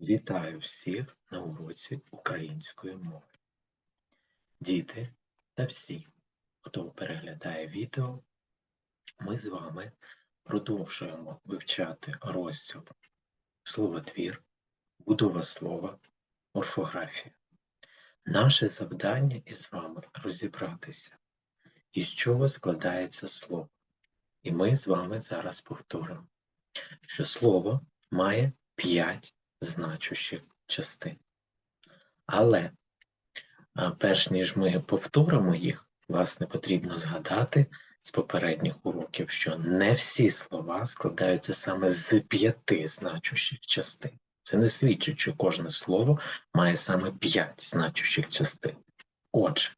Вітаю всіх на уроці української мови. Діти та всі, хто переглядає відео, ми з вами продовжуємо вивчати розділ словотвір, будова слова, орфографія. Наше завдання із вами розібратися, із чого складається слово. І ми з вами зараз повторимо, що слово має 5 значущих частин. Але перш ніж ми повторимо їх, власне, потрібно згадати з попередніх уроків, що не всі слова складаються саме з п'яти значущих частин. Це не свідчить, що кожне слово має саме п'ять значущих частин. Отже,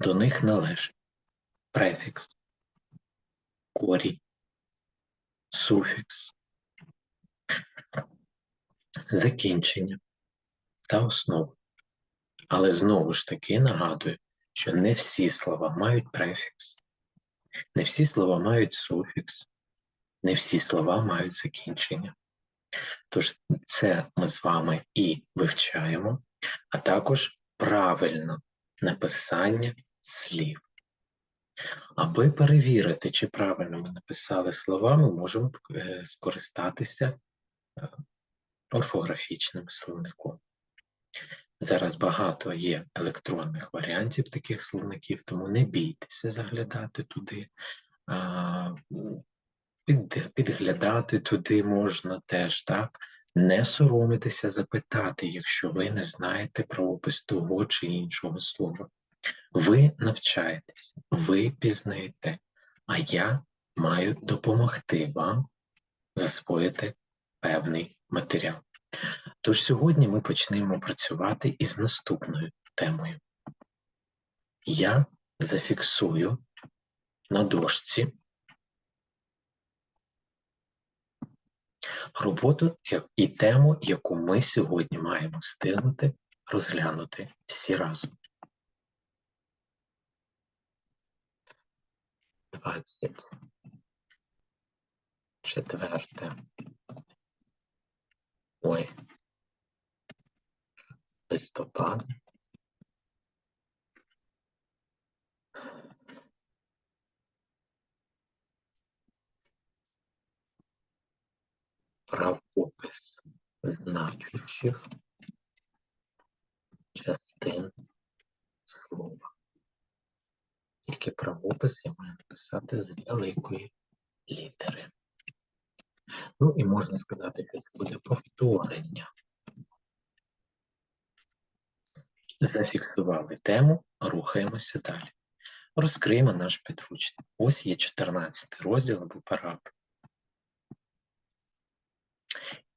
до них належить префікс, корінь, суфікс, закінчення та основа. Але знову ж таки нагадую, що не всі слова мають префікс, не всі слова мають суфікс, не всі слова мають закінчення. Тож це ми з вами і вивчаємо, а також правильне написання слів. Аби перевірити, чи правильно ми написали слова, ми можемо е, скористатися е, орфографічним словником. Зараз багато є електронних варіантів таких словників, тому не бійтеся заглядати туди, підглядати туди можна теж, так? Не соромитися запитати, якщо ви не знаєте про опис того чи іншого слова. Ви навчаєтеся, ви пізнаєте, а я маю допомогти вам засвоїти певний матеріал. Тож сьогодні ми почнемо працювати із наступною темою. Я зафіксую на дошці роботу і тему, яку ми сьогодні маємо встигнути розглянути всі разом. 24 Ой. Листопад. Правопис значущих частин слова. Тільки правопис я маю написати з великої літери. Ну і можна сказати, що це буде повторення. Зафіксували тему, рухаємося далі. Розкриємо наш підручник. Ось є 14 розділ або параграф.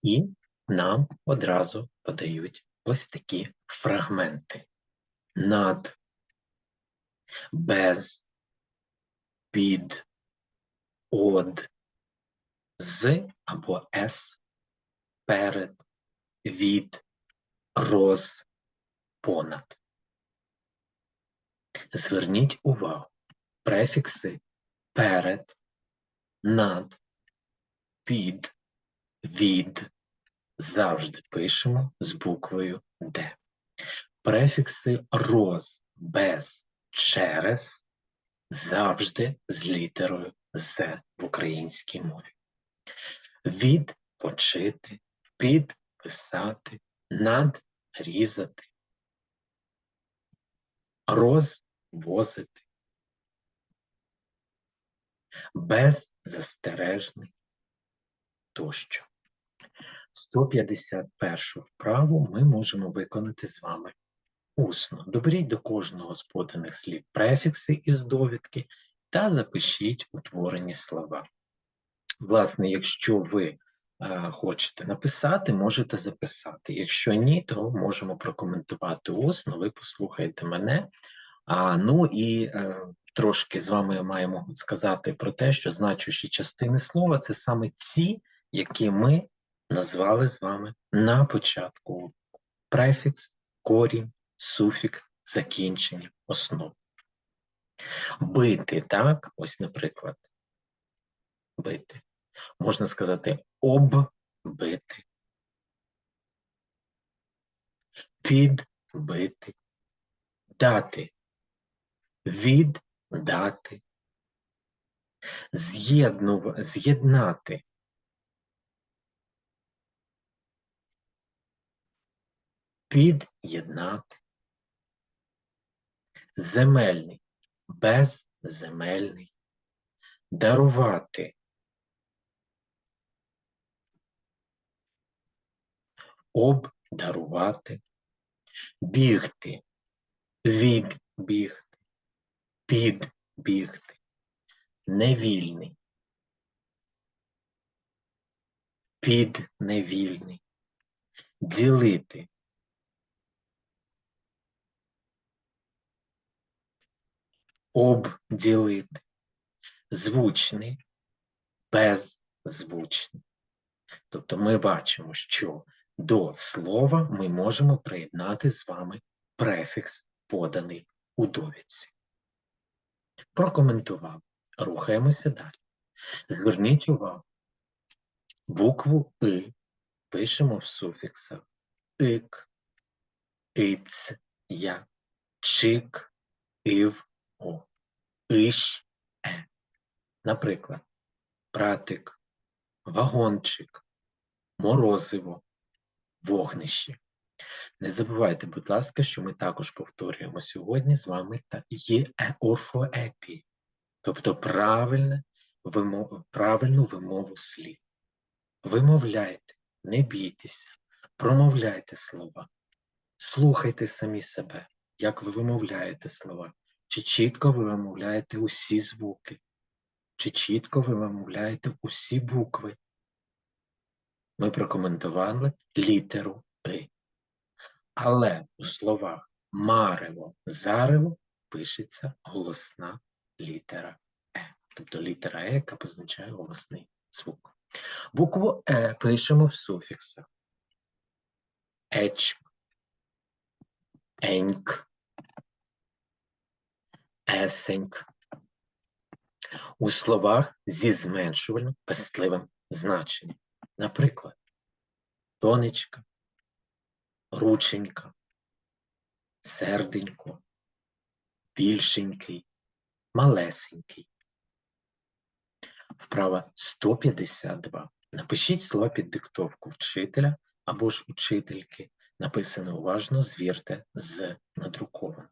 І нам одразу подають ось такі фрагменти. Над, без, під, од, з або с, перед, від, роз, понад. Зверніть увагу, префікси перед, над, під, від завжди пишемо з буквою Д. Префікси роз, без, через завжди з літерою З в українській мові. Відпочити, підписати, надрізати, розвозити, беззастережний тощо. 151 вправу ми можемо виконати з вами усно. Доберіть до кожного з поданих слів префікси із довідки та запишіть утворені слова. Власне, якщо ви е, хочете написати, можете записати. Якщо ні, то можемо прокоментувати усно, ви послухаєте мене. А, Ну і е, трошки з вами маємо сказати про те, що значущі частини слова це саме ці, які ми назвали з вами на початку префікс, корінь, суфікс, закінчення, основ. Бити, так, ось, наприклад, бити. Можна сказати оббити. підбити, дати, віддати, з'єднати, під'єднати, земельний, безземельний, дарувати, обдарувати, бігти, відбігти, підбігти, невільний, підневільний, ділити, обділити, звучний, беззвучний. Тобто ми бачимо, що до слова ми можемо приєднати з вами префікс, поданий у довідці. Прокоментував. Рухаємося далі. Зверніть увагу. Букву И пишемо в суфіксах ик, иц, я, чик, ив, о, иш, е. Наприклад, братик, вагончик, морозиво, вогнище. Не забувайте, будь ласка, що ми також повторюємо сьогодні з вами є е, орфоепі, тобто правильне вимов, правильну вимову слів. Вимовляйте, не бійтеся, промовляйте слова, слухайте самі себе, як ви вимовляєте слова, чи чітко ви вимовляєте усі звуки, чи чітко ви вимовляєте усі букви. Ми прокоментували літеру И. Але у словах марево, зарево пишеться голосна літера Е. Тобто літера Е, яка позначає голосний звук. Букву Е пишемо в суфіксах. Еч, еньк, есеньк. У словах зі зменшувальним пестливим значенням. Наприклад, тонечка, рученька, серденько, більшенький, малесенький. Вправа 152. Напишіть слова під диктовку вчителя або ж учительки. Написане уважно, звірте з надрукованим.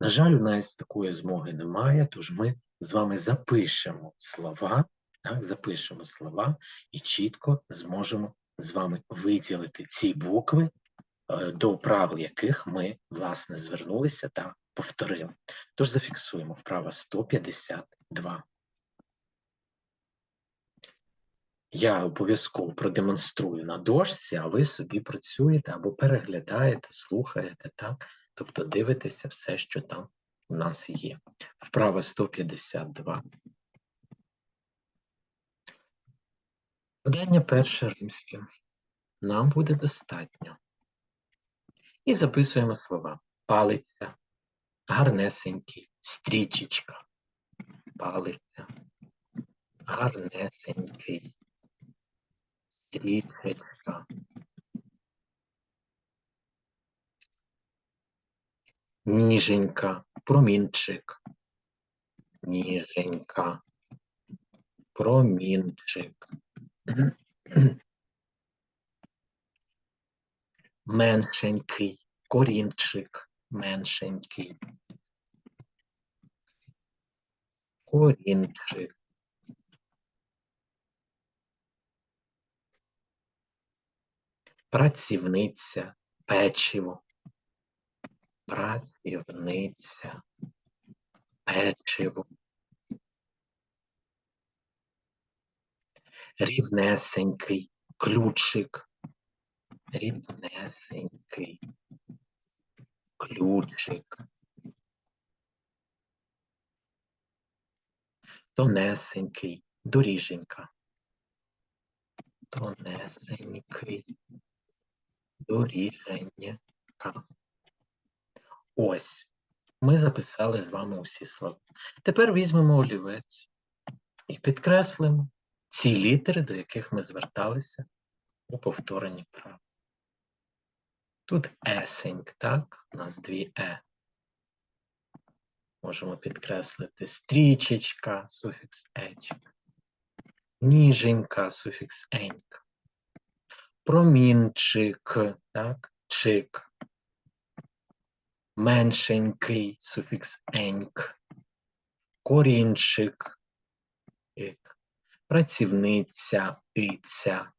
На жаль, у нас такої змоги немає, тож ми з вами запишемо слова, так, запишемо слова і чітко зможемо з вами виділити ці букви, е, до правил яких ми, власне, звернулися та повторили. Тож зафіксуємо вправа 152. Я обов'язково продемонструю на дошці, а ви собі працюєте або переглядаєте, слухаєте, так? Тобто дивитеся все, що там у нас є. Вправа 152. Подання перше римське. Нам буде достатньо. І записуємо слова. Палиця, гарнесенький, стрічечка, палиця, гарнесенький, стрічечка. Ніженька, промінчик, ніженька, промінчик. Меншенький, корінчик, меншенький. Корінчик. Працівниця, печиво. Працівниця, печиво. Рівнесенький, ключик. Рівнесенький, ключик. Тонесенький, доріженька. Тонесенький, доріженька. Ось. Ми записали з вами усі слова. Тепер візьмемо олівець і підкреслимо ці літери, до яких ми зверталися у повторенні прав. Тут есеньк, так? У нас дві е. Можемо підкреслити стрічечка, суфікс еч. Ніженька, суфікс еньк. Промінчик, так, чик. Меншенький, суфікс еньк. Корінчик. Працівниця, иця.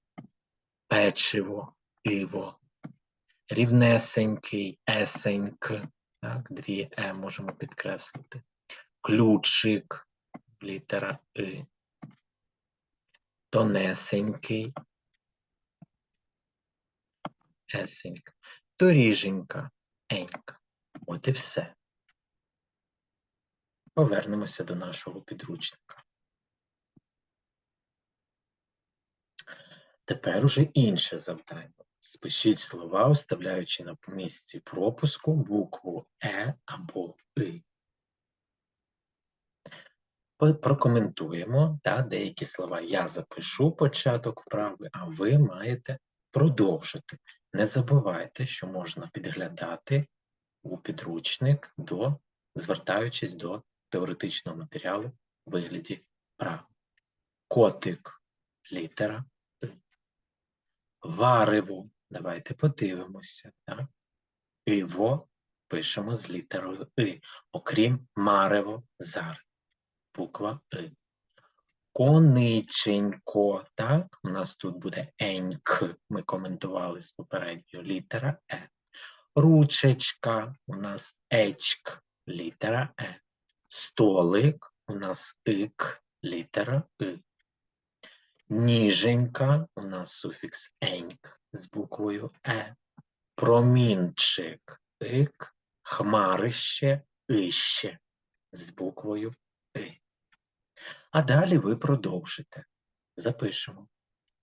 Печиво, іво. Рівнесенький, есеньк. Так, дві е можемо підкреслити. Ключик, літера И. Тонесенький. Есеньк. Доріженька, енька. От і все. Повернемося до нашого підручника. Тепер уже інше завдання. Спишіть слова, оставляючи на місці пропуску букву Е або И. Прокоментуємо та деякі слова. Я запишу початок вправи, а ви маєте продовжити. Не забувайте, що можна підглядати у підручник, до, звертаючись до теоретичного матеріалу у вигляді вправ. Котик, літера. Варево. Давайте подивимося. Так? Іво пишемо з літерою И, окрім марево, зар. Буква И. Кониченько, так? У нас тут буде еньк, ми коментували з попередньою літера Е. Ручечка, у нас ечк, літера Е. Столик, у нас ик, літера И. Ніженька, у нас суфікс еньк з буквою Е. Промінчик, ик, хмарище, іще з буквою И. А далі ви продовжите. Запишемо.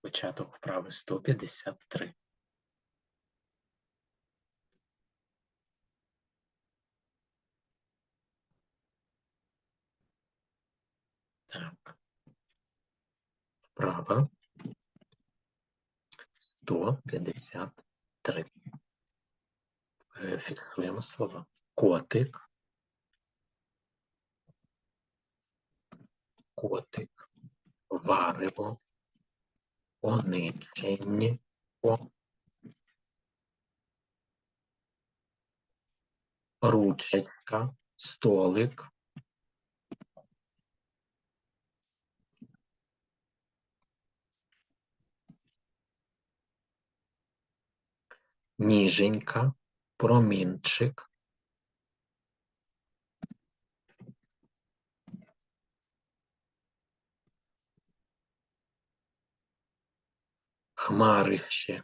Початок вправи 153. Так. Вправа 153. Е, Фіксуємо слова. Котик. Котик. Варево. Ониченько. Ручечка. Столик. Ніженька. Промінчик. Хмарище.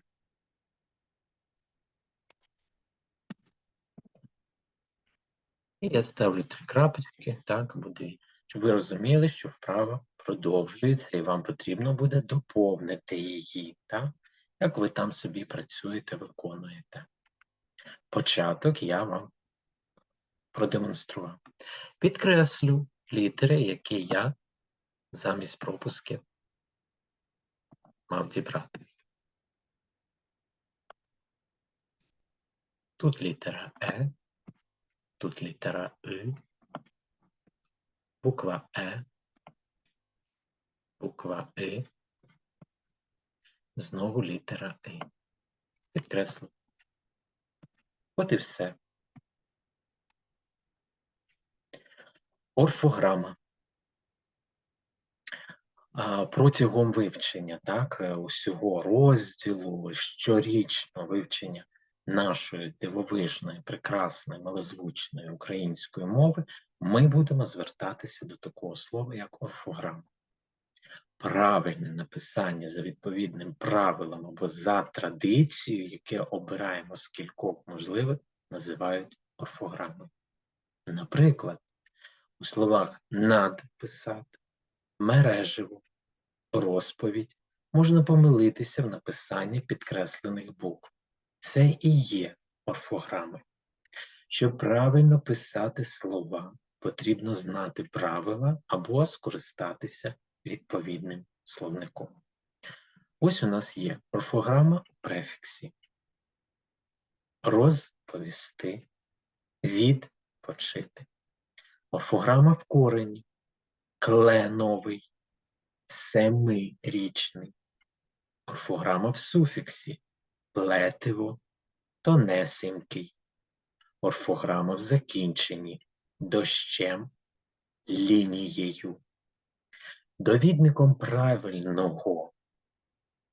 І я ставлю три крапочки, так буде, щоб ви розуміли, що вправа продовжується, і вам потрібно буде доповнити її, так? Як ви там собі працюєте, виконуєте. Початок я вам продемонстрував. Підкреслю літери, які я замість пропусків мав зібрати. Тут літера Е, тут літера И, буква Е, буква И, знову літера И. Підкреслю. От і все. Орфограма. Протягом вивчення так, е, усього розділу, щорічного вивчення нашої дивовижної, прекрасної, милозвучної української мови, ми будемо звертатися до такого слова, як орфограма. Правильне написання за відповідним правилам або за традицією, яке обираємо з кількох можливих, називають орфограмою. Наприклад, у словах надписати, мережево, розповідь можна помилитися в написанні підкреслених букв. Це і є орфограми. Щоб правильно писати слова, потрібно знати правила або скористатися відповідним словником. Ось у нас є орфограма у префіксі. розповісти, відпочити. Орфограма в корені, кленовий, семирічний. Орфограма в суфіксі плетиво, тонесенький. Орфограма в закінченні дощем, лінією. Довідником правильного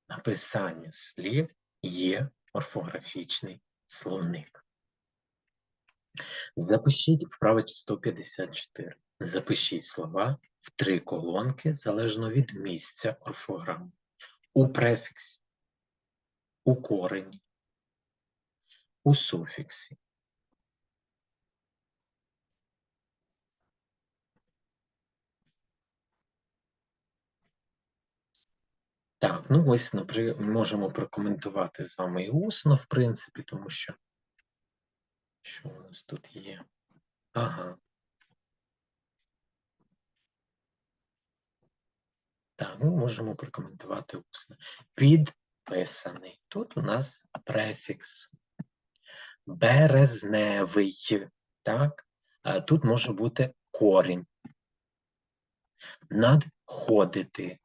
написання слів є орфографічний словник. Запишіть вправо 154. Запишіть слова в три колонки залежно від місця орфограми. У префіксі, у корені, у суфіксі. Так, ну ось напри... можемо прокоментувати з вами і усно, в принципі, тому що що у нас тут є? Ага. Так, ну можемо прокоментувати усно. Підписаний. Тут у нас префікс. Березневий. Так? Тут може бути корінь. Надходити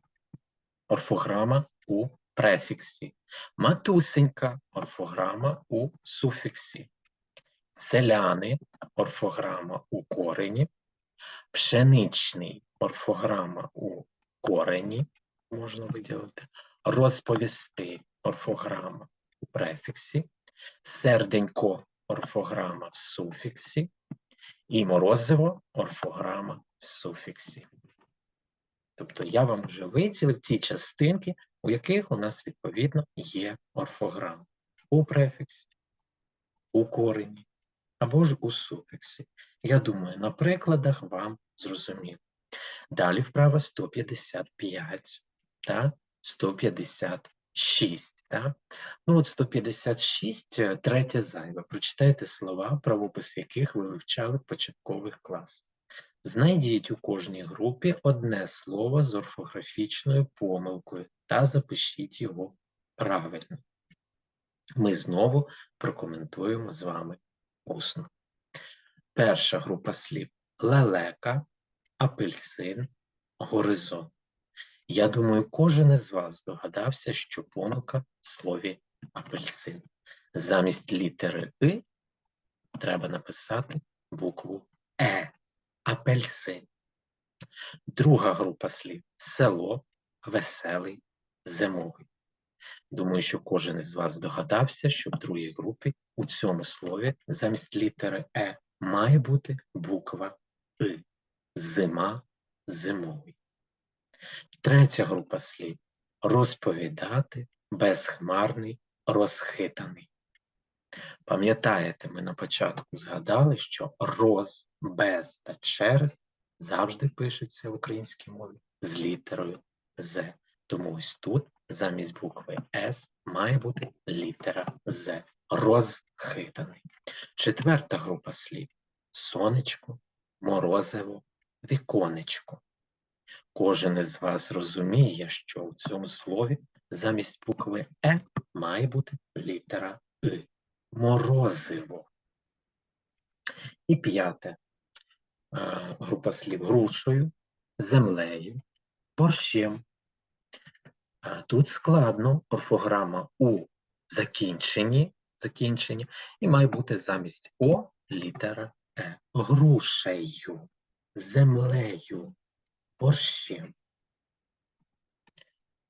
орфограма у префіксі, матусенька орфограма у суфіксі, селяни орфограма у корені, пшеничний орфограма у корені, можна виділити, розповісти орфограма у префіксі, серденько орфограма в суфіксі. І морозиво орфограма в суфіксі. Тобто я вам вже виділив ті частинки, у яких у нас відповідно є орфограма у префіксі, у корені або ж у суфіксі. Я думаю, на прикладах вам зрозуміло. Далі вправа 155 та 156. Та? Ну от 156, е, третє зайве. Прочитайте слова, правопис яких ви вивчали в початкових класах. Знайдіть у кожній групі одне слово з орфографічною помилкою та запишіть його правильно. Ми знову прокоментуємо з вами усно. Перша група слів лелека, апельсин, горизонт. Я думаю, кожен із вас здогадався, що помилка в слові апельсин. Замість літери И треба написати букву Е апельсин. Друга група слів село, веселий, зимовий. Думаю, що кожен із вас здогадався, що в другій групі у цьому слові замість літери Е має бути буква И. Зима, зимовий. Третя група слів розповідати, безхмарний, розхитаний. Пам'ятаєте, ми на початку згадали, що роз, без та через завжди пишуться в українській мові з літерою З. Тому ось тут замість букви С має бути літера З. Розхитаний. Четверта група слів сонечко, морозиво, віконечко. Кожен із вас розуміє, що у цьому слові замість букви Е має бути літера И морозиво. І п'яте група слів грушою, землею, борщем. Тут складно орфограма у закінченні, закінченні і має бути замість О літера Е. Грушею, землею, борщем.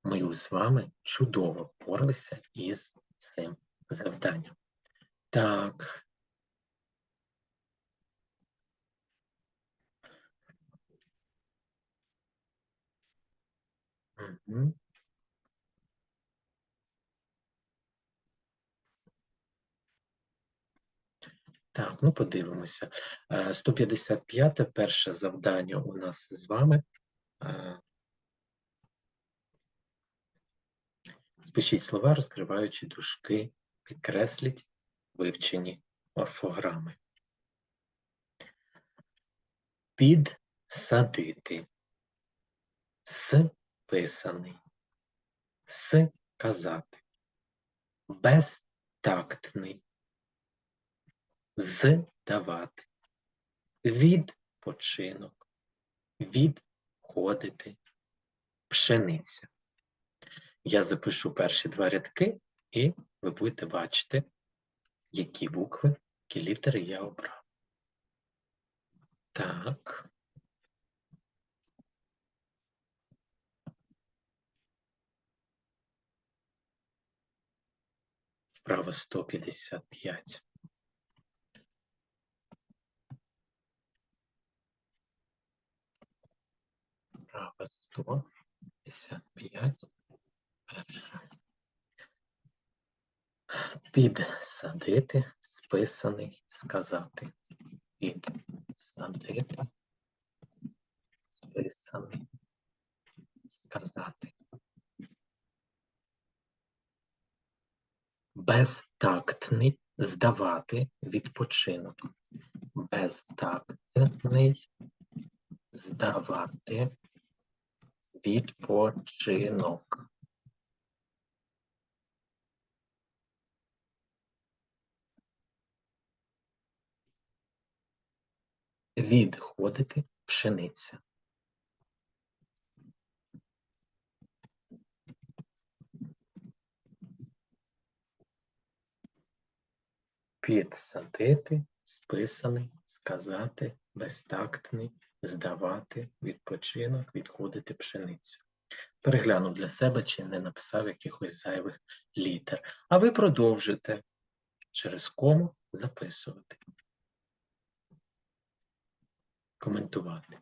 Ми з вами чудово впоралися із цим завданням. Так. Так, ну подивимося. 155 е, перше завдання у нас з вами. Е, спишіть слова, розкриваючи дужки, підкресліть вивчені орфограми. Підсадити. Списаний. С казати. Безтактний. здавати, відпочинок, відходити, пшениця. Я запишу перші два рядки, і ви будете бачити, які букви, які літери я обрав. Так. Вправо 155. Вправо 155. Перше. Підсадити, списаний, сказати. Підсадити, списаний, сказати. Безтактний, здавати, відпочинок. Безтактний, здавати, відпочинок. Відходити пшениця. Підсадити, списаний, сказати, безтактний, здавати, відпочинок, відходити пшениця. Переглянув для себе, чи не написав якихось зайвих літер. А ви продовжуєте через кому записувати. Коментувати.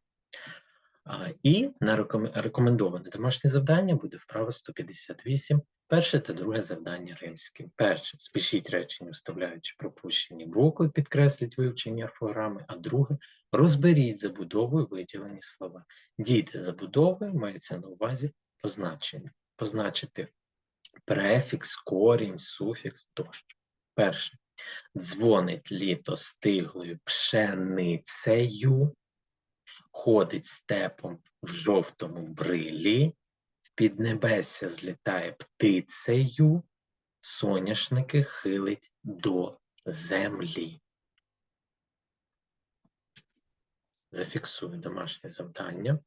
І на рекомендоване домашнє завдання буде вправа 158, перше та друге завдання римським. Перше, спишіть речення, вставляючи пропущені букви, підкресліть вивчення орфограми, а друге, розберіть забудовою виділені слова. Діти забудовою мається на увазі позначення. Позначити префікс, корінь, суфікс тощо. Перше. Дзвонить літо стиглою пшеницею, ходить степом в жовтому брилі, піднебесся злітає птицею, соняшники хилить до землі. Зафіксую домашнє завдання.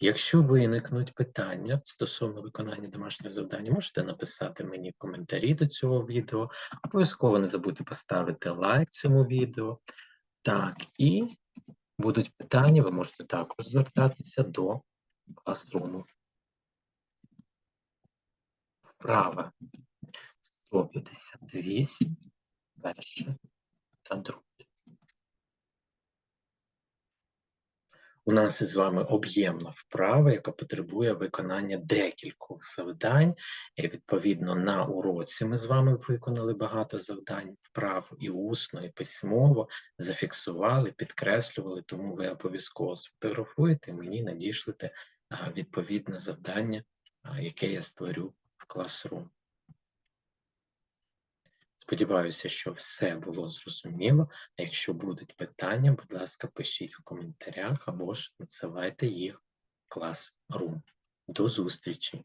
Якщо виникнуть питання стосовно виконання домашнього завдання, можете написати мені в коментарі до цього відео. Обов'язково не забудьте поставити лайк цьому відео. Так, і будуть питання, ви можете також звертатися до класруму. Вправа 158, перше та друге. У нас з вами об'ємна вправа, яка потребує виконання декількох завдань. І відповідно на уроці ми з вами виконали багато завдань вправ і усно, і письмово, зафіксували, підкреслювали, тому ви обов'язково сфотографуєте, мені надішлете відповідне завдання, яке я створю в Classroom. Сподіваюся, що все було зрозуміло. Якщо будуть питання, будь ласка, пишіть в коментарях або ж надсилайте їх в Classroom. До зустрічі!